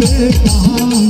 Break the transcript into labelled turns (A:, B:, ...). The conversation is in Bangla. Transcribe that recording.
A: কাহার